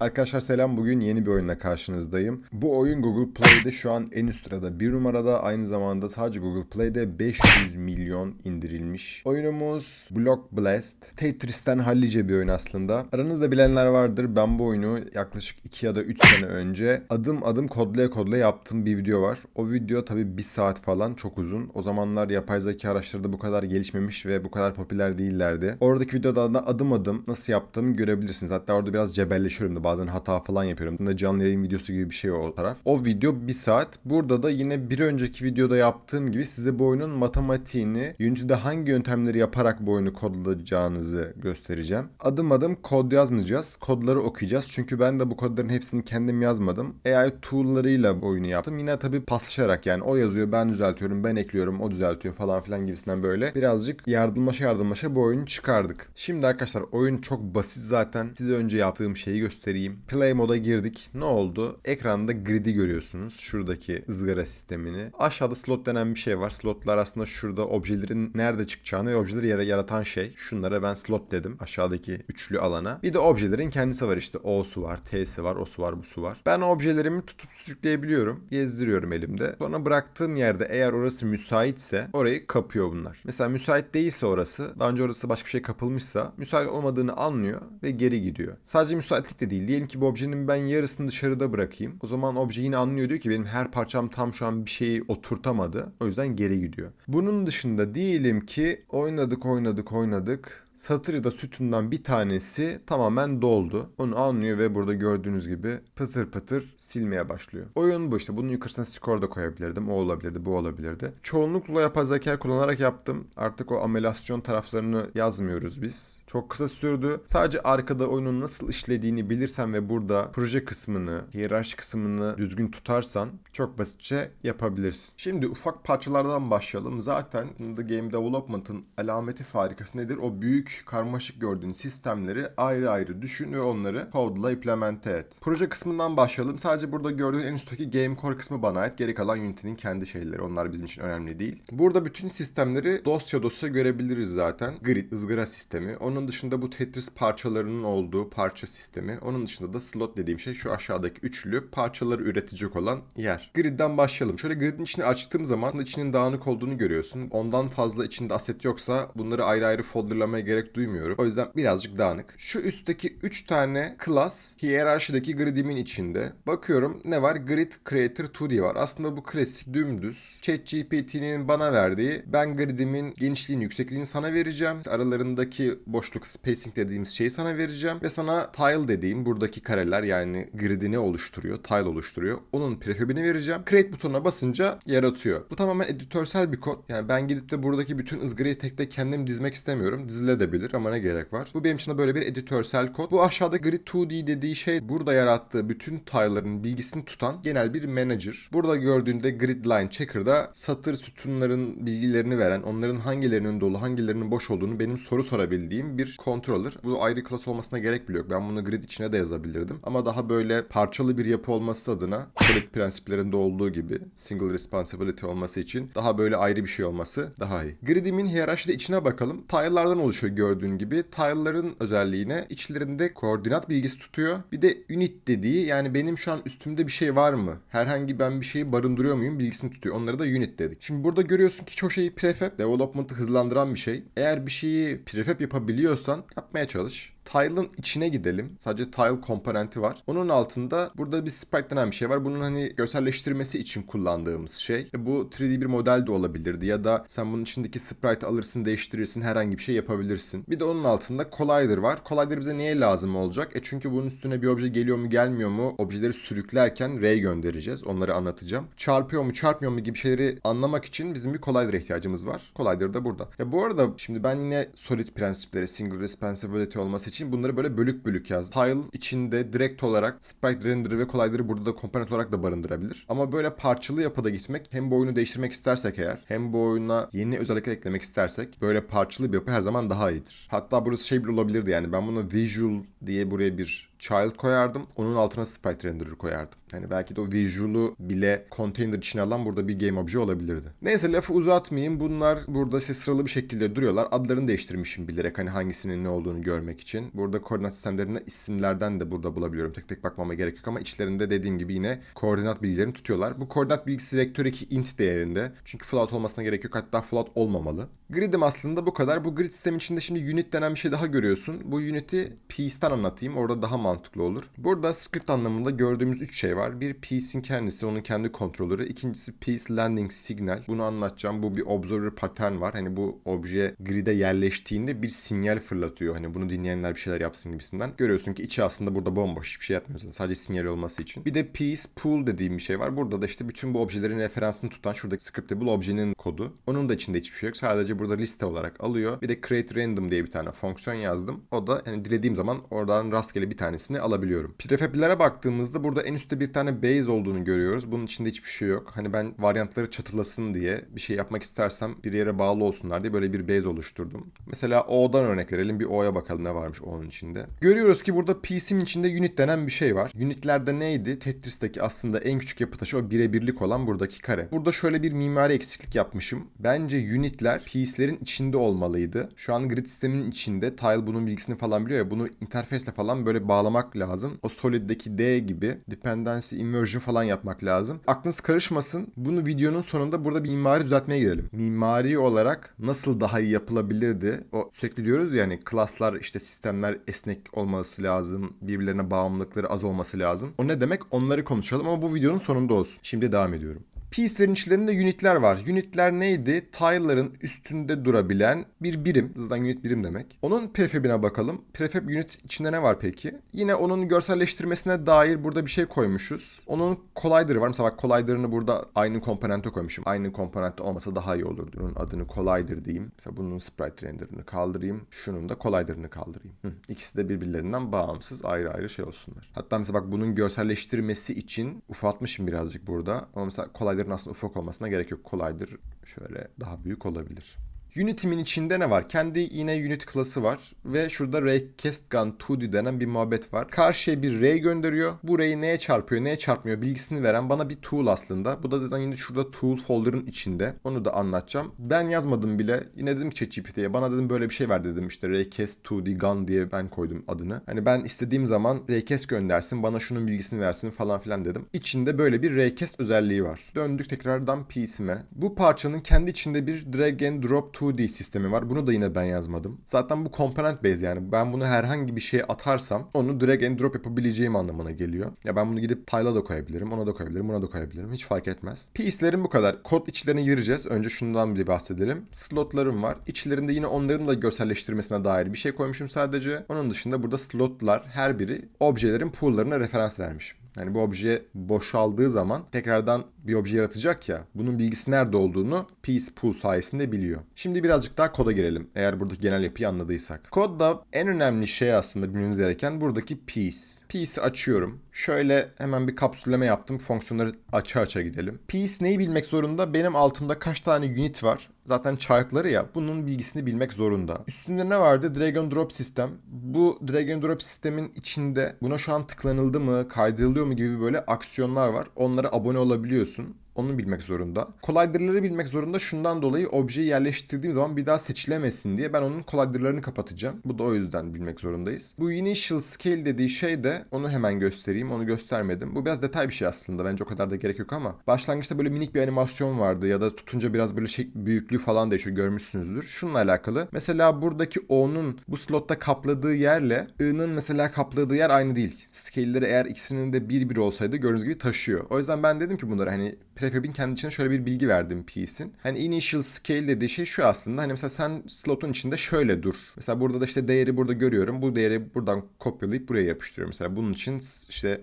Arkadaşlar selam bugün yeni bir oyunla karşınızdayım. Bu oyun Google Play'de şu an en üst sırada bir numarada aynı zamanda sadece Google Play'de 500 milyon indirilmiş. Oyunumuz Block Blast. Tetris'ten hallice bir oyun aslında. Aranızda bilenler vardır ben bu oyunu yaklaşık 2 ya da 3 sene önce adım adım kodlaya kodlaya yaptığım bir video var. O video tabi 1 saat falan çok uzun. O zamanlar yapay zeka araçları da bu kadar gelişmemiş ve bu kadar popüler değillerdi. Oradaki videoda da adım adım nasıl yaptığımı görebilirsiniz. Hatta orada biraz cebelleşiyorum da bazen hata falan yapıyorum. Aslında canlı yayın videosu gibi bir şey o taraf. O video bir saat. Burada da yine bir önceki videoda yaptığım gibi size bu oyunun matematiğini, Unity'de hangi yöntemleri yaparak bu oyunu kodlayacağınızı göstereceğim. Adım adım kod yazmayacağız. Kodları okuyacağız. Çünkü ben de bu kodların hepsini kendim yazmadım. AI tool'larıyla bu oyunu yaptım. Yine tabii paslaşarak yani o yazıyor, ben düzeltiyorum, ben ekliyorum, o düzeltiyor falan filan gibisinden böyle birazcık yardımlaşa yardımlaşa bu oyunu çıkardık. Şimdi arkadaşlar oyun çok basit zaten. Size önce yaptığım şeyi göstereyim. Play moda girdik. Ne oldu? Ekranda grid'i görüyorsunuz. Şuradaki ızgara sistemini. Aşağıda slot denen bir şey var. Slotlar aslında şurada objelerin nerede çıkacağını ve objeleri yere yaratan şey. Şunlara ben slot dedim. Aşağıdaki üçlü alana. Bir de objelerin kendisi var işte. O'su var, T'si var, O'su var, busu var. Ben objelerimi tutup sürükleyebiliyorum. Gezdiriyorum elimde. Sonra bıraktığım yerde eğer orası müsaitse orayı kapıyor bunlar. Mesela müsait değilse orası, daha önce orası başka bir şey kapılmışsa müsait olmadığını anlıyor ve geri gidiyor. Sadece müsaitlik de değil. Diyelim ki bu objenin ben yarısını dışarıda bırakayım. O zaman obje yine anlıyor diyor ki benim her parçam tam şu an bir şeyi oturtamadı. O yüzden geri gidiyor. Bunun dışında diyelim ki oynadık oynadık oynadık. Satır ya da sütundan bir tanesi tamamen doldu. Onu anlıyor ve burada gördüğünüz gibi pıtır pıtır silmeye başlıyor. Oyun bu işte. Bunun yukarısına skor da koyabilirdim. O olabilirdi, bu olabilirdi. Çoğunlukla yapay zeka kullanarak yaptım. Artık o amelasyon taraflarını yazmıyoruz biz. Çok kısa sürdü. Sadece arkada oyunun nasıl işlediğini bilirsen ve burada proje kısmını, hiyerarşi kısmını düzgün tutarsan çok basitçe yapabilirsin. Şimdi ufak parçalardan başlayalım. Zaten The Game Development'ın alameti farikası nedir? O büyük karmaşık gördüğün sistemleri ayrı ayrı düşün ve onları code'la implemente et. Proje kısmından başlayalım. Sadece burada gördüğün en üstteki Game Core kısmı bana ait. Geri kalan Unity'nin kendi şeyleri. Onlar bizim için önemli değil. Burada bütün sistemleri dosya dosya görebiliriz zaten. Grid, ızgara sistemi. Onun dışında bu Tetris parçalarının olduğu parça sistemi. Onun dışında da slot dediğim şey şu aşağıdaki üçlü parçaları üretecek olan yer. Grid'den başlayalım. Şöyle gridin içini açtığım zaman içinin dağınık olduğunu görüyorsun. Ondan fazla içinde aset yoksa bunları ayrı ayrı folderlamaya gerek duymuyorum. O yüzden birazcık dağınık. Şu üstteki 3 tane class hiyerarşideki gridimin içinde. Bakıyorum ne var? Grid Creator 2D var. Aslında bu klasik dümdüz. ChatGPT'nin bana verdiği ben gridimin genişliğini, yüksekliğini sana vereceğim. Aralarındaki boşluk spacing dediğimiz şeyi sana vereceğim. Ve sana tile dediğim buradaki kareler yani gridini oluşturuyor. Tile oluşturuyor. Onun prefabini vereceğim. Create butonuna basınca yaratıyor. Bu tamamen editörsel bir kod. Yani ben gidip de buradaki bütün ızgarayı tek tek kendim dizmek istemiyorum. Dizilebilir ama ne gerek var? Bu benim için de böyle bir editörsel kod. Bu aşağıda Grid 2D dediği şey burada yarattığı bütün tile'ların bilgisini tutan genel bir manager. Burada gördüğünde grid line checker'da satır sütunların bilgilerini veren, onların hangilerinin dolu, hangilerinin boş olduğunu benim soru sorabildiğim bir controller. Bu ayrı class olmasına gerek bile yok. Ben bunu grid içine de yazabilirdim. Ama daha böyle parçalı bir yapı olması adına solid prensiplerinde olduğu gibi single responsibility olması için daha böyle ayrı bir şey olması daha iyi. Grid'imin hiyerarşide içine bakalım. Tile'lardan oluşuyor gördüğün gibi. Tile'ların özelliğine içlerinde koordinat bilgisi tutuyor. Bir de unit dediği yani benim şu an üstümde bir şey var mı? Herhangi ben bir şeyi barındırıyor muyum bilgisini tutuyor. Onları da unit dedik. Şimdi burada görüyorsun ki çoğu şeyi prefab, development'ı hızlandıran bir şey. Eğer bir şeyi prefab yapabiliyorsan yapmaya çalış. Tile'ın içine gidelim. Sadece tile komponenti var. Onun altında burada bir sprite denen bir şey var. Bunun hani görselleştirmesi için kullandığımız şey. E bu 3D bir model de olabilirdi ya da sen bunun içindeki sprite alırsın, değiştirirsin, herhangi bir şey yapabilirsin. Bir de onun altında collider var. Collider bize niye lazım olacak? E çünkü bunun üstüne bir obje geliyor mu, gelmiyor mu? Objeleri sürüklerken ray göndereceğiz. Onları anlatacağım. Çarpıyor mu, çarpmıyor mu gibi şeyleri anlamak için bizim bir collider'a ihtiyacımız var. Collider da burada. Ya bu arada şimdi ben yine solid prensipleri, single responsibility olması için bunları böyle bölük bölük yazdım. Tile içinde direkt olarak sprite render'ı ve collider'ı burada da komponent olarak da barındırabilir. Ama böyle parçalı yapıda gitmek hem bu oyunu değiştirmek istersek eğer hem bu oyuna yeni özellikler eklemek istersek böyle parçalı bir yapı her zaman daha iyidir. Hatta burası şey bile olabilirdi yani ben bunu visual diye buraya bir child koyardım. Onun altına sprite renderer koyardım. Yani belki de o visual'u bile container içine alan burada bir game obje olabilirdi. Neyse lafı uzatmayayım. Bunlar burada işte sıralı bir şekilde duruyorlar. Adlarını değiştirmişim bilerek hani hangisinin ne olduğunu görmek için. Burada koordinat sistemlerine isimlerden de burada bulabiliyorum. Tek tek bakmama gerek yok ama içlerinde dediğim gibi yine koordinat bilgilerini tutuyorlar. Bu koordinat bilgisi vektör 2 int değerinde. Çünkü float olmasına gerek yok. Hatta float olmamalı. Grid'im aslında bu kadar. Bu grid sistemi içinde şimdi unit denen bir şey daha görüyorsun. Bu unit'i piece'ten anlatayım. Orada daha mantıklı olur. Burada script anlamında gördüğümüz 3 şey var. Bir piece'in kendisi, onun kendi kontrolörü. İkincisi piece landing signal. Bunu anlatacağım. Bu bir observer pattern var. Hani bu obje grid'e yerleştiğinde bir sinyal fırlatıyor. Hani bunu dinleyenler bir şeyler yapsın gibisinden. Görüyorsun ki içi aslında burada bomboş. Hiçbir şey yapmıyorsun. Sadece sinyal olması için. Bir de piece pool dediğim bir şey var. Burada da işte bütün bu objelerin referansını tutan şuradaki scriptable objenin kodu. Onun da içinde hiçbir şey yok. Sadece burada liste olarak alıyor. Bir de create random diye bir tane fonksiyon yazdım. O da yani dilediğim zaman oradan rastgele bir tanesini alabiliyorum. Prefab'lere baktığımızda burada en üstte bir tane base olduğunu görüyoruz. Bunun içinde hiçbir şey yok. Hani ben varyantları çatılasın diye bir şey yapmak istersem bir yere bağlı olsunlar diye böyle bir base oluşturdum. Mesela O'dan örnek verelim. Bir O'ya bakalım ne varmış O'nun içinde. Görüyoruz ki burada PC'nin içinde unit denen bir şey var. Unitlerde neydi? Tetris'teki aslında en küçük yapı taşı o birebirlik olan buradaki kare. Burada şöyle bir mimari eksiklik yapmışım. Bence unitler piece'lerin içinde olmalıydı. Şu an grid sisteminin içinde. Tile bunun bilgisini falan biliyor ya. Bunu interface'le falan böyle bağlamak lazım. O Solid'deki D gibi dependency inversion falan yapmak lazım. Aklınız karışmasın. Bunu videonun sonunda burada bir mimari düzeltmeye gidelim. Mimari olarak nasıl daha iyi yapılabilirdi? O sürekli diyoruz ya hani class'lar işte sistemler esnek olması lazım. Birbirlerine bağımlılıkları az olması lazım. O ne demek? Onları konuşalım ama bu videonun sonunda olsun. Şimdi devam ediyorum. Piece'lerin içlerinde unitler var. Unitler neydi? Tile'ların üstünde durabilen bir birim. Zaten unit birim demek. Onun prefab'ine bakalım. Prefab unit içinde ne var peki? Yine onun görselleştirmesine dair burada bir şey koymuşuz. Onun collider'ı var. Mesela bak collider'ını burada aynı komponente koymuşum. Aynı komponente olmasa daha iyi olurdu. Bunun adını collider diyeyim. Mesela bunun sprite render'ını kaldırayım. Şunun da collider'ını kaldırayım. Hı. İkisi de birbirlerinden bağımsız ayrı ayrı şey olsunlar. Hatta mesela bak bunun görselleştirmesi için ufaltmışım birazcık burada. Ama mesela collider'ın aslında ufak olmasına gerek yok. Collider şöyle daha büyük olabilir. Unity'min içinde ne var? Kendi yine unit klası var ve şurada Raycast Gun 2D denen bir muhabbet var. Karşıya bir ray gönderiyor. Bu ray'i neye çarpıyor, neye çarpmıyor bilgisini veren bana bir tool aslında. Bu da zaten yine şurada tool folder'ın içinde. Onu da anlatacağım. Ben yazmadım bile. Yine dedim ki ChatGPT'ye bana dedim böyle bir şey ver dedim işte Raycast 2D Gun diye ben koydum adını. Hani ben istediğim zaman Raycast göndersin, bana şunun bilgisini versin falan filan dedim. İçinde böyle bir Raycast özelliği var. Döndük tekrardan piece'ime. Bu parçanın kendi içinde bir drag and drop 2D sistemi var. Bunu da yine ben yazmadım. Zaten bu component base yani. Ben bunu herhangi bir şeye atarsam onu drag and drop yapabileceğim anlamına geliyor. Ya ben bunu gidip tile'a da koyabilirim, ona da koyabilirim, buna da koyabilirim. Hiç fark etmez. Piece'lerin bu kadar. Kod içlerine gireceğiz. Önce şundan bir bahsedelim. Slotlarım var. İçlerinde yine onların da görselleştirmesine dair bir şey koymuşum sadece. Onun dışında burada slotlar her biri objelerin pool'larına referans vermişim. Yani bu obje boşaldığı zaman tekrardan bir obje yaratacak ya. Bunun bilgisi nerede olduğunu piece pool sayesinde biliyor. Şimdi birazcık daha koda girelim. Eğer buradaki genel yapıyı anladıysak. Kodda en önemli şey aslında bilmemiz gereken buradaki piece. Piece'i açıyorum. Şöyle hemen bir kapsülleme yaptım. Fonksiyonları aça aça gidelim. Piece neyi bilmek zorunda? Benim altımda kaç tane unit var? Zaten child'ları ya bunun bilgisini bilmek zorunda. Üstünde ne vardı? Drag and drop sistem. Bu drag and drop sistemin içinde buna şu an tıklanıldı mı, kaydırılıyor mu gibi böyle aksiyonlar var. Onlara abone olabiliyorsun. Onu bilmek zorunda. Collider'ları bilmek zorunda şundan dolayı objeyi yerleştirdiğim zaman bir daha seçilemesin diye ben onun collider'larını kapatacağım. Bu da o yüzden bilmek zorundayız. Bu initial scale dediği şey de onu hemen göstereyim. Onu göstermedim. Bu biraz detay bir şey aslında. Bence o kadar da gerek yok ama başlangıçta böyle minik bir animasyon vardı ya da tutunca biraz böyle şey büyüklüğü falan değişiyor. Görmüşsünüzdür. Şununla alakalı. Mesela buradaki O'nun bu slotta kapladığı yerle I'nın mesela kapladığı yer aynı değil. Scale'leri eğer ikisinin de bir bir olsaydı gördüğünüz gibi taşıyor. O yüzden ben dedim ki bunları hani prefab'in kendi içine şöyle bir bilgi verdim piece'in. Hani initial scale dediği şey şu aslında. Hani mesela sen slotun içinde şöyle dur. Mesela burada da işte değeri burada görüyorum. Bu değeri buradan kopyalayıp buraya yapıştırıyorum. Mesela bunun için işte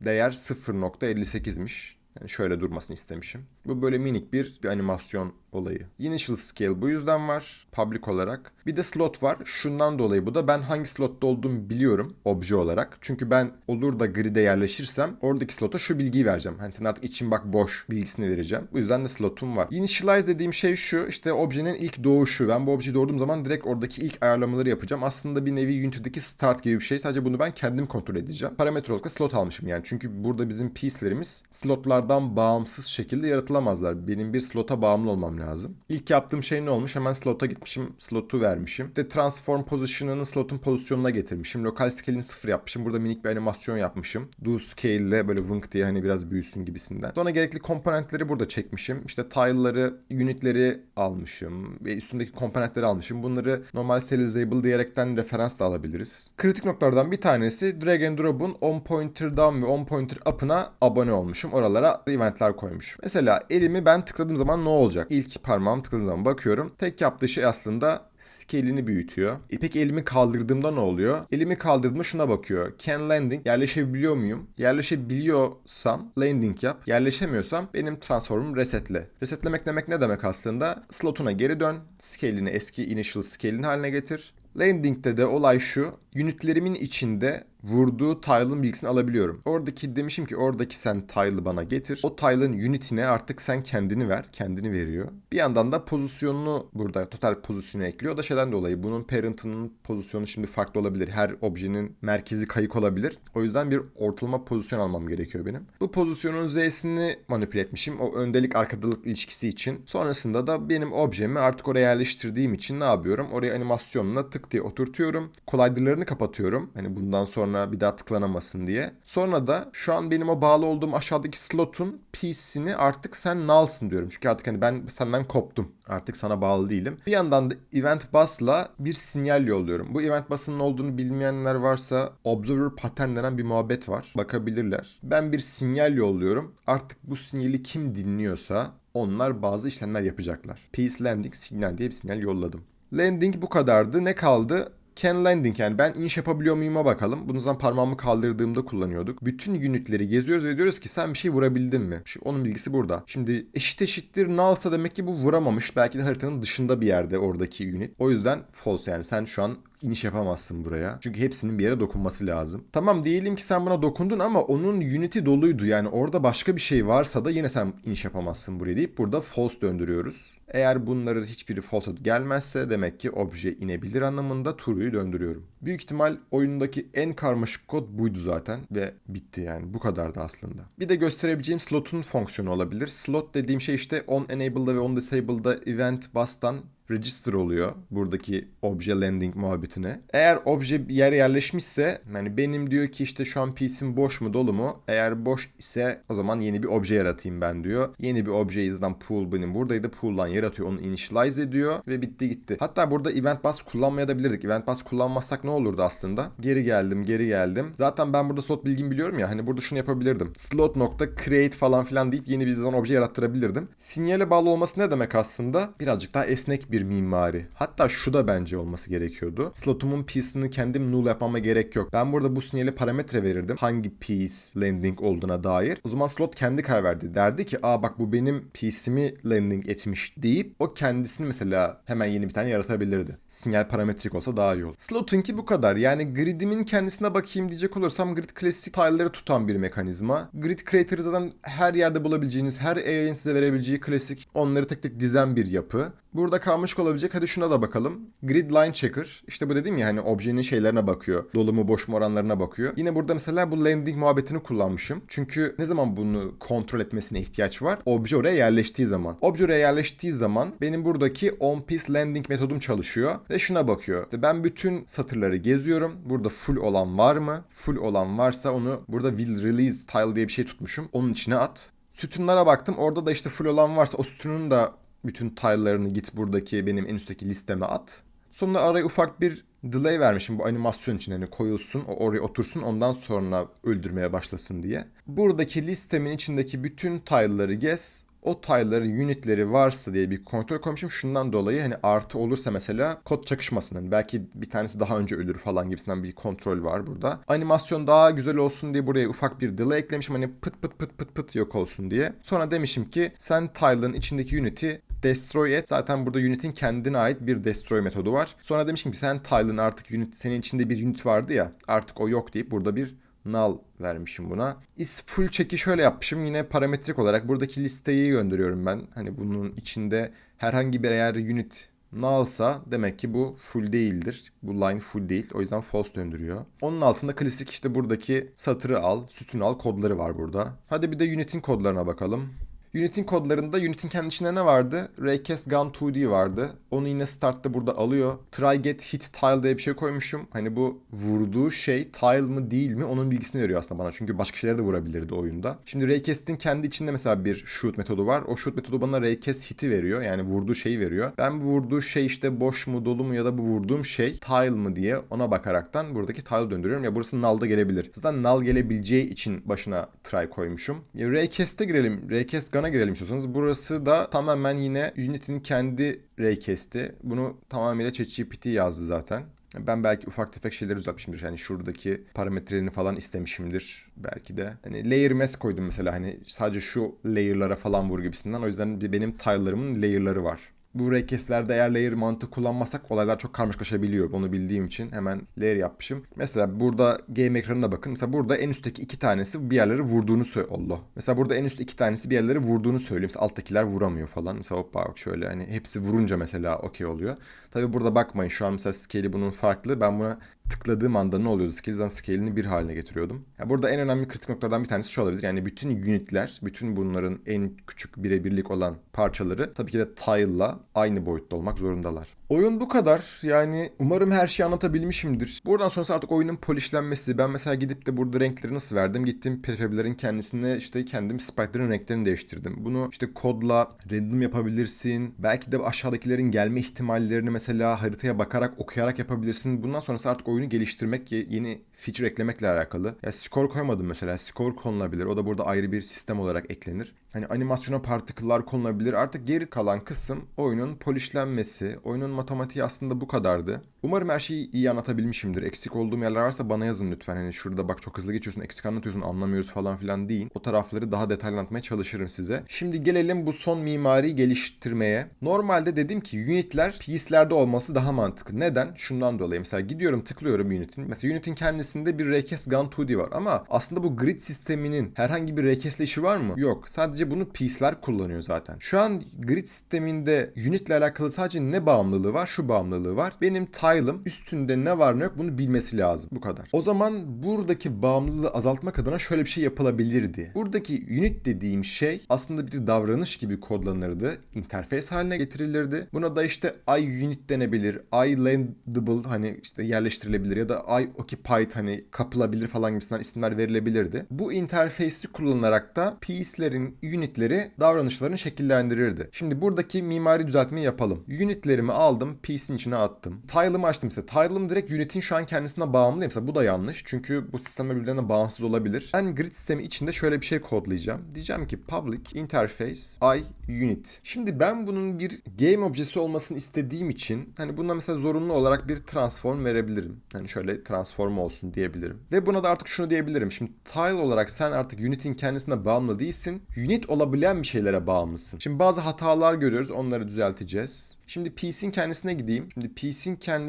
değer 0.58'miş. Yani şöyle durmasını istemişim. Bu böyle minik bir, bir animasyon olayı. Initial scale bu yüzden var public olarak. Bir de slot var. Şundan dolayı bu da ben hangi slotta olduğumu biliyorum obje olarak. Çünkü ben olur da grid'e yerleşirsem oradaki slota şu bilgiyi vereceğim. Hani sen artık için bak boş bilgisini vereceğim. Bu yüzden de slotum var. Initialize dediğim şey şu işte objenin ilk doğuşu. Ben bu objeyi doğurduğum zaman direkt oradaki ilk ayarlamaları yapacağım. Aslında bir nevi Unity'deki start gibi bir şey. Sadece bunu ben kendim kontrol edeceğim. Parametre olarak slot almışım yani. Çünkü burada bizim piece'lerimiz slotlardan bağımsız şekilde yaratılamazlar. Benim bir slota bağımlı olmam lazım. İlk yaptığım şey ne olmuş? Hemen slota gitmişim. Slotu vermişim. İşte transform position'ını slotun pozisyonuna getirmişim. Lokal scale'ini sıfır yapmışım. Burada minik bir animasyon yapmışım. Do scale ile böyle vınk diye hani biraz büyüsün gibisinden. Sonra gerekli komponentleri burada çekmişim. İşte tile'ları, unitleri almışım. Ve üstündeki komponentleri almışım. Bunları normal serializable diyerekten referans da alabiliriz. Kritik noktalardan bir tanesi drag and drop'un on pointer down ve on pointer up'ına abone olmuşum. Oralara eventler koymuşum. Mesela elimi ben tıkladığım zaman ne olacak? İlk parmağımı tıkladığım zaman bakıyorum. Tek yaptığı şey aslında scale'ini büyütüyor. E peki elimi kaldırdığımda ne oluyor? Elimi kaldırdığımda şuna bakıyor. Can landing yerleşebiliyor muyum? Yerleşebiliyorsam landing yap. Yerleşemiyorsam benim transformum resetle. Resetlemek demek ne demek aslında? Slotuna geri dön. Scale'ini eski initial scale'in haline getir. Landing'de de olay şu. Unitlerimin içinde vurduğu tile'ın bilgisini alabiliyorum. Oradaki demişim ki oradaki sen tile'ı bana getir. O tile'ın unitine artık sen kendini ver. Kendini veriyor. Bir yandan da pozisyonunu burada total pozisyonu ekliyor. O da şeyden dolayı bunun parent'ının pozisyonu şimdi farklı olabilir. Her objenin merkezi kayık olabilir. O yüzden bir ortalama pozisyon almam gerekiyor benim. Bu pozisyonun Z'sini manipüle etmişim. O öndelik arkadalık ilişkisi için. Sonrasında da benim objemi artık oraya yerleştirdiğim için ne yapıyorum? Oraya animasyonla tık diye oturtuyorum. Collider'larını kapatıyorum. Hani bundan sonra bir daha tıklanamasın diye. Sonra da şu an benim o bağlı olduğum aşağıdaki slotun piece'ini artık sen nalsın diyorum. Çünkü artık hani ben senden koptum. Artık sana bağlı değilim. Bir yandan da event bus'la bir sinyal yolluyorum. Bu event bus'ın olduğunu bilmeyenler varsa observer pattern denen bir muhabbet var. Bakabilirler. Ben bir sinyal yolluyorum. Artık bu sinyali kim dinliyorsa onlar bazı işlemler yapacaklar. Piece landing signal diye bir sinyal yolladım. Landing bu kadardı. Ne kaldı? Can landing yani ben iniş yapabiliyor muyum'a bakalım. Bunu zaman parmağımı kaldırdığımda kullanıyorduk. Bütün unitleri geziyoruz ve diyoruz ki sen bir şey vurabildin mi? Şu, onun bilgisi burada. Şimdi eşit eşittir nalsa demek ki bu vuramamış. Belki de haritanın dışında bir yerde oradaki unit. O yüzden false yani sen şu an iniş yapamazsın buraya. Çünkü hepsinin bir yere dokunması lazım. Tamam diyelim ki sen buna dokundun ama onun unity doluydu. Yani orada başka bir şey varsa da yine sen iniş yapamazsın buraya deyip burada false döndürüyoruz. Eğer bunları hiçbiri false gelmezse demek ki obje inebilir anlamında true'yu döndürüyorum. Büyük ihtimal oyundaki en karmaşık kod buydu zaten ve bitti yani bu kadardı aslında. Bir de gösterebileceğim slotun fonksiyonu olabilir. Slot dediğim şey işte on enabled'da ve on disabled'da event bus'tan register oluyor buradaki obje landing muhabbetine. Eğer obje bir yere yerleşmişse yani benim diyor ki işte şu an piece'im boş mu dolu mu? Eğer boş ise o zaman yeni bir obje yaratayım ben diyor. Yeni bir obje zaten pool benim buradaydı. Pool'dan yaratıyor onu initialize ediyor ve bitti gitti. Hatta burada event bus kullanmayabilirdik. Event bus kullanmazsak ne olurdu aslında? Geri geldim geri geldim. Zaten ben burada slot bilgimi biliyorum ya hani burada şunu yapabilirdim. Slot nokta create falan filan deyip yeni bir zaten obje yarattırabilirdim. Sinyale bağlı olması ne demek aslında? Birazcık daha esnek bir mimari. Hatta şu da bence olması gerekiyordu. Slotumun piece'ini kendim null yapmama gerek yok. Ben burada bu sinyale parametre verirdim. Hangi piece landing olduğuna dair. O zaman slot kendi karar verdi. Derdi ki aa bak bu benim piece'imi landing etmiş deyip o kendisini mesela hemen yeni bir tane yaratabilirdi. Sinyal parametrik olsa daha iyi olur. Slotunki bu kadar. Yani grid'imin kendisine bakayım diyecek olursam grid klasik tile'ları tutan bir mekanizma. Grid creator'ı zaten her yerde bulabileceğiniz, her AI'nin size verebileceği klasik onları tek tek dizen bir yapı. Burada kalmış olabilecek hadi şuna da bakalım. Grid line checker. İşte bu dedim ya hani objenin şeylerine bakıyor. Dolu mu boş mu oranlarına bakıyor. Yine burada mesela bu landing muhabbetini kullanmışım. Çünkü ne zaman bunu kontrol etmesine ihtiyaç var? Obje oraya yerleştiği zaman. Obje oraya yerleştiği zaman benim buradaki on piece landing metodum çalışıyor. Ve şuna bakıyor. İşte ben bütün satırları geziyorum. Burada full olan var mı? Full olan varsa onu burada will release tile diye bir şey tutmuşum. Onun içine at. Sütunlara baktım. Orada da işte full olan varsa o sütunun da bütün tile'larını git buradaki benim en üstteki listeme at. Sonra araya ufak bir delay vermişim bu animasyon için hani koyulsun, o oraya otursun ondan sonra öldürmeye başlasın diye. Buradaki listemin içindeki bütün tile'ları gez. O tile'ların unitleri varsa diye bir kontrol koymuşum. Şundan dolayı hani artı olursa mesela kod çakışmasın. Hani belki bir tanesi daha önce ölür falan gibisinden bir kontrol var burada. Animasyon daha güzel olsun diye buraya ufak bir delay eklemişim. Hani pıt pıt pıt pıt pıt yok olsun diye. Sonra demişim ki sen tile'ın içindeki unit'i destroy et. Zaten burada unit'in kendine ait bir destroy metodu var. Sonra demişim ki sen tile'ın artık unit senin içinde bir unit vardı ya artık o yok deyip burada bir null vermişim buna. Is full check'i şöyle yapmışım. Yine parametrik olarak buradaki listeyi gönderiyorum ben. Hani bunun içinde herhangi bir eğer unit nullsa demek ki bu full değildir. Bu line full değil. O yüzden false döndürüyor. Onun altında klasik işte buradaki satırı al, sütunu al kodları var burada. Hadi bir de unit'in kodlarına bakalım. Unit'in kodlarında Unit'in kendi içinde ne vardı? Raycast Gun 2D vardı. Onu yine startta burada alıyor. Try get hit tile diye bir şey koymuşum. Hani bu vurduğu şey tile mı değil mi onun bilgisini veriyor aslında bana. Çünkü başka şeyler de vurabilirdi oyunda. Şimdi Raycast'in kendi içinde mesela bir shoot metodu var. O shoot metodu bana Raycast hit'i veriyor. Yani vurduğu şeyi veriyor. Ben bu vurduğu şey işte boş mu dolu mu ya da bu vurduğum şey tile mı diye ona bakaraktan buradaki tile döndürüyorum. Ya burası null'da gelebilir. Zaten null gelebileceği için başına try koymuşum. Ya Raycast'e girelim. Raycast Gun'a girelim istiyorsanız. Burası da tamamen yine Unity'nin kendi Raycast'i. Bunu tamamıyla ChatGPT yazdı zaten. Ben belki ufak tefek şeyler düzeltmişimdir. Yani şuradaki parametrelerini falan istemişimdir belki de. Hani layer mask koydum mesela hani sadece şu layer'lara falan vur gibisinden. O yüzden benim tile'larımın layer'ları var. Bu rekeslerde eğer layer mantığı kullanmazsak olaylar çok karmaşıklaşabiliyor. Onu bildiğim için hemen layer yapmışım. Mesela burada game ekranına bakın. Mesela burada en üstteki iki tanesi bir yerleri vurduğunu söylüyor. Allah. Mesela burada en üstte iki tanesi bir yerleri vurduğunu söylüyor. Mesela alttakiler vuramıyor falan. Mesela hoppa bak şöyle hani hepsi vurunca mesela okey oluyor. Tabi burada bakmayın şu an mesela scale'i bunun farklı. Ben buna tıkladığım anda ne oluyordu? Scale'den scale'ini bir haline getiriyordum. Ya burada en önemli kritik noktalardan bir tanesi şu olabilir. Yani bütün unitler, bütün bunların en küçük birebirlik olan parçaları tabii ki de tile'la aynı boyutta olmak zorundalar. Oyun bu kadar. Yani umarım her şeyi anlatabilmişimdir. Buradan sonrası artık oyunun polişlenmesi. Ben mesela gidip de burada renkleri nasıl verdim? Gittim prefablerin kendisine işte kendim sprite'ların renklerini değiştirdim. Bunu işte kodla random yapabilirsin. Belki de aşağıdakilerin gelme ihtimallerini mesela haritaya bakarak okuyarak yapabilirsin. Bundan sonrası artık oyunu geliştirmek, yeni feature eklemekle alakalı. Ya skor koymadım mesela. Skor konulabilir. O da burada ayrı bir sistem olarak eklenir. Hani animasyona partiküller konulabilir. Artık geri kalan kısım oyunun polişlenmesi. Oyunun matematiği aslında bu kadardı. Umarım her şeyi iyi anlatabilmişimdir. Eksik olduğum yerler varsa bana yazın lütfen. Hani şurada bak çok hızlı geçiyorsun, eksik anlatıyorsun, anlamıyoruz falan filan değil. O tarafları daha detaylı anlatmaya çalışırım size. Şimdi gelelim bu son mimari geliştirmeye. Normalde dedim ki unitler piece'lerde olması daha mantıklı. Neden? Şundan dolayı. Mesela gidiyorum tıklıyorum unit'in. Mesela unit'in kendisinde bir Raycast Gun 2D var ama aslında bu grid sisteminin herhangi bir Raycast'le işi var mı? Yok. Sadece bunu piece'ler kullanıyor zaten. Şu an grid sisteminde unitle alakalı sadece ne bağımlılığı var? Şu bağımlılığı var. Benim tile'ım üstünde ne var ne yok bunu bilmesi lazım. Bu kadar. O zaman buradaki bağımlılığı azaltmak adına şöyle bir şey yapılabilirdi. Buradaki unit dediğim şey aslında bir davranış gibi kodlanırdı. interface haline getirilirdi. Buna da işte I unit denebilir. I landable hani işte yerleştirilebilir ya da I occupied hani kapılabilir falan gibisinden isimler verilebilirdi. Bu interface'i kullanarak da piece'lerin, unitleri davranışlarını şekillendirirdi. Şimdi buradaki mimari düzeltmeyi yapalım. Unitlerimi aldım, piece'in içine attım. Tile'ımı açtım ise tile'ım direkt unit'in şu an kendisine bağımlı. Mesela bu da yanlış. Çünkü bu sistemler birbirlerine bağımsız olabilir. Ben grid sistemi içinde şöyle bir şey kodlayacağım. Diyeceğim ki public interface i unit. Şimdi ben bunun bir game objesi olmasını istediğim için hani buna mesela zorunlu olarak bir transform verebilirim. Hani şöyle transform olsun diyebilirim. Ve buna da artık şunu diyebilirim. Şimdi tile olarak sen artık unit'in kendisine bağımlı değilsin. Unit olabilen bir şeylere bağımlısın. Şimdi bazı hatalar görüyoruz. Onları düzelteceğiz. Şimdi piece'in kendisine gideyim. Şimdi piece'in kendisi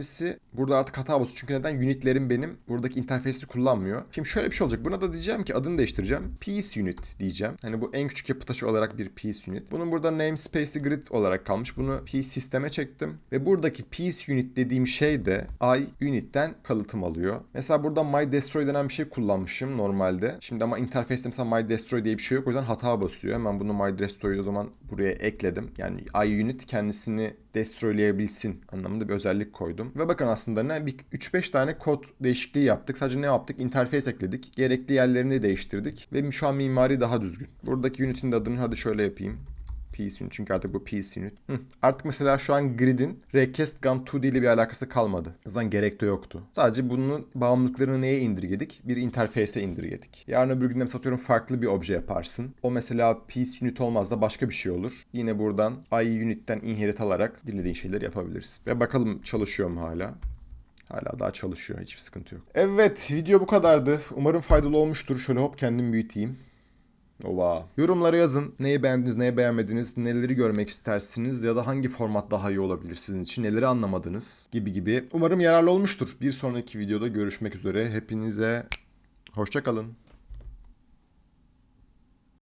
burada artık hata basıyor. Çünkü neden? Unitlerim benim buradaki interface'i kullanmıyor. Şimdi şöyle bir şey olacak. Buna da diyeceğim ki adını değiştireceğim. Piece unit diyeceğim. Hani bu en küçük yapı taşı olarak bir piece unit. Bunun burada namespace'i grid olarak kalmış. Bunu piece sisteme çektim. Ve buradaki piece unit dediğim şey de i unit'ten kalıtım alıyor. Mesela burada my destroy denen bir şey kullanmışım normalde. Şimdi ama interface'te mesela my destroy diye bir şey yok. O yüzden hata basıyor. Hemen bunu my destroy'u o zaman buraya ekledim. Yani i unit kendisini destroyleyebilsin anlamında bir özellik koydum. Ve bakın aslında ne bir 3-5 tane kod değişikliği yaptık. Sadece ne yaptık? Interface ekledik. Gerekli yerlerini değiştirdik. Ve şu an mimari daha düzgün. Buradaki unit'in de adını hadi şöyle yapayım. Piece unit çünkü artık bu piece unit. Hı. Artık mesela şu an grid'in Raycast Gun 2D ile bir alakası kalmadı. Zaten gerek de yoktu. Sadece bunun bağımlılıklarını neye indirgedik? Bir interface'e indirgedik. Yarın öbür günde satıyorum farklı bir obje yaparsın. O mesela piece unit olmaz da başka bir şey olur. Yine buradan i unit'ten inherit alarak dilediğin şeyleri yapabilirsin. Ve bakalım çalışıyor mu hala? Hala daha çalışıyor. Hiçbir sıkıntı yok. Evet video bu kadardı. Umarım faydalı olmuştur. Şöyle hop kendim büyüteyim. Ova. Yorumlara yazın. Neyi beğendiniz, neyi beğenmediniz, neleri görmek istersiniz ya da hangi format daha iyi olabilir sizin için, neleri anlamadınız gibi gibi. Umarım yararlı olmuştur. Bir sonraki videoda görüşmek üzere. Hepinize hoşçakalın.